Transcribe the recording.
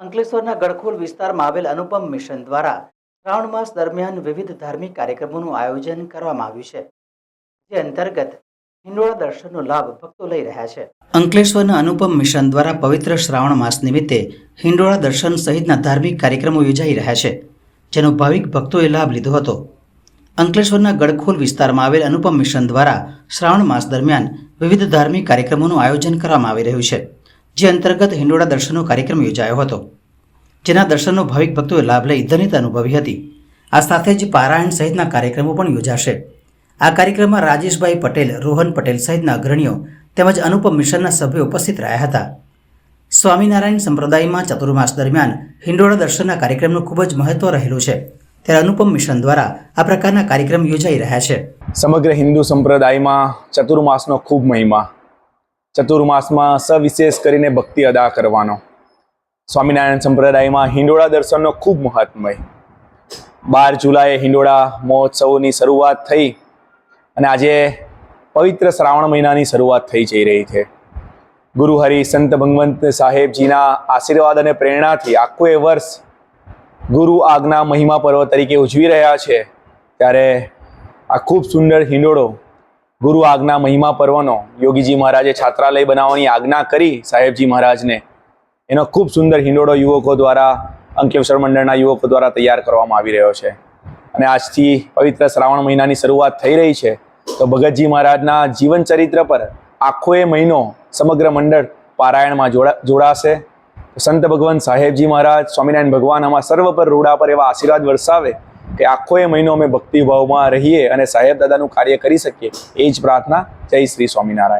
અંકલેશ્વરના ગડખોલ વિસ્તારમાં આવેલ અનુપમ મિશન દ્વારા શ્રાવણ માસ દરમિયાન વિવિધ ધાર્મિક કાર્યક્રમોનું આયોજન કરવામાં આવ્યું છે, જે અંતર્ગત હિંડોળા દર્શનનો લાભ ભક્તો લઈ રહ્યા છે. અંકલેશ્વરના અનુપમ મિશન દ્વારા પવિત્ર શ્રાવણ માસ નિમિત્તે હિંડોળા દર્શન સહિતના ધાર્મિક કાર્યક્રમો યોજાઈ રહ્યા છે, જેનો ભાવિક ભક્તોએ લાભ લીધો હતો. અંકલેશ્વરના ગડખોલ વિસ્તારમાં આવેલ અનુપમ મિશન દ્વારા શ્રાવણ માસ દરમિયાન વિવિધ ધાર્મિક કાર્યક્રમોનું આયોજન કરવામાં આવી રહ્યું છે, જે અંતર્ગત હિંડોળા દર્શનનો કાર્યક્રમ યોજાયો હતો. જેના દર્શનનો ભાવિક ભક્તોએ લાભ લઈ ધનિત અનુભવી હતી. આ સાથે જ પારાયણ સહિતના કાર્યક્રમો પણ યોજાશે. આ કાર્યક્રમમાં રાજેશભાઈ પટેલ, રોહન પટેલ સહિતના અગ્રણીઓ તેમજ અનુપમ મિશનના સભ્યો ઉપસ્થિત રહ્યા હતા. સ્વામિનારાયણ સંપ્રદાયમાં ચતુર્માસ દરમિયાન હિંડોળા દર્શનના કાર્યક્રમનું ખૂબ જ મહત્વ રહેલું છે. ત્યારે અનુપમ મિશન દ્વારા આ પ્રકારના કાર્યક્રમ યોજાઈ રહ્યા છે. સમગ્ર હિન્દુ સંપ્રદાયમાં ચતુર્માસનો ખૂબ મહિમા. ચતુર્માસમાં સવિશેષ કરીને ભક્તિ અદા કરવાનો. સ્વામિનારાયણ સંપ્રદાયમાં હિંડોળા દર્શનનો ખૂબ મહાત્મય. બાર જુલાઈએ હિંડોળા મહોત્સવની શરૂઆત થઈ અને આજે પવિત્ર શ્રાવણ મહિનાની શરૂઆત થઈ જઈ રહી છે. ગુરુ હરિ સંત ભગવંત સાહેબજીના આશીર્વાદ અને પ્રેરણાથી આખું એ વર્ષ ગુરુ આજ્ઞા મહિમા પર્વ તરીકે ઉજવી રહ્યા છે. ત્યારે આ ખૂબ સુંદર હિંડોળો ગુરુ આજ્ઞા મહિમા પર્વનો યોગીજી મહારાજે છાત્રાલય બનાવવાની આજ્ઞા કરી સાહેબજી મહારાજને. એનો ખૂબ સુંદર હિંડોળો યુવકો દ્વારા અંકેશ્વર મંડળના યુવકો દ્વારા તૈયાર કરવામાં આવી રહ્યો છે. અને આજથી પવિત્ર શ્રાવણ મહિનાની શરૂઆત થઈ રહી છે. તો ભગતજી મહારાજના જીવન ચરિત્ર પર આખો એ મહિનો સમગ્ર મંડળ પારાયણમાં જોડા, જોડાશે. સંત ભગવાન સાહેબજી મહારાજ, સ્વામિનારાયણ ભગવાન આમાં સર્વ પર રૂડા પર એવા આશીર્વાદ વરસાવે કે આખો એ મહિનો અમે ભક્તિભાવમાં રહીએ અને સાહેબ દાદાનું કાર્ય કરી શકીએ, એ જ પ્રાર્થના જય શ્રી સ્વામિનારાયણ.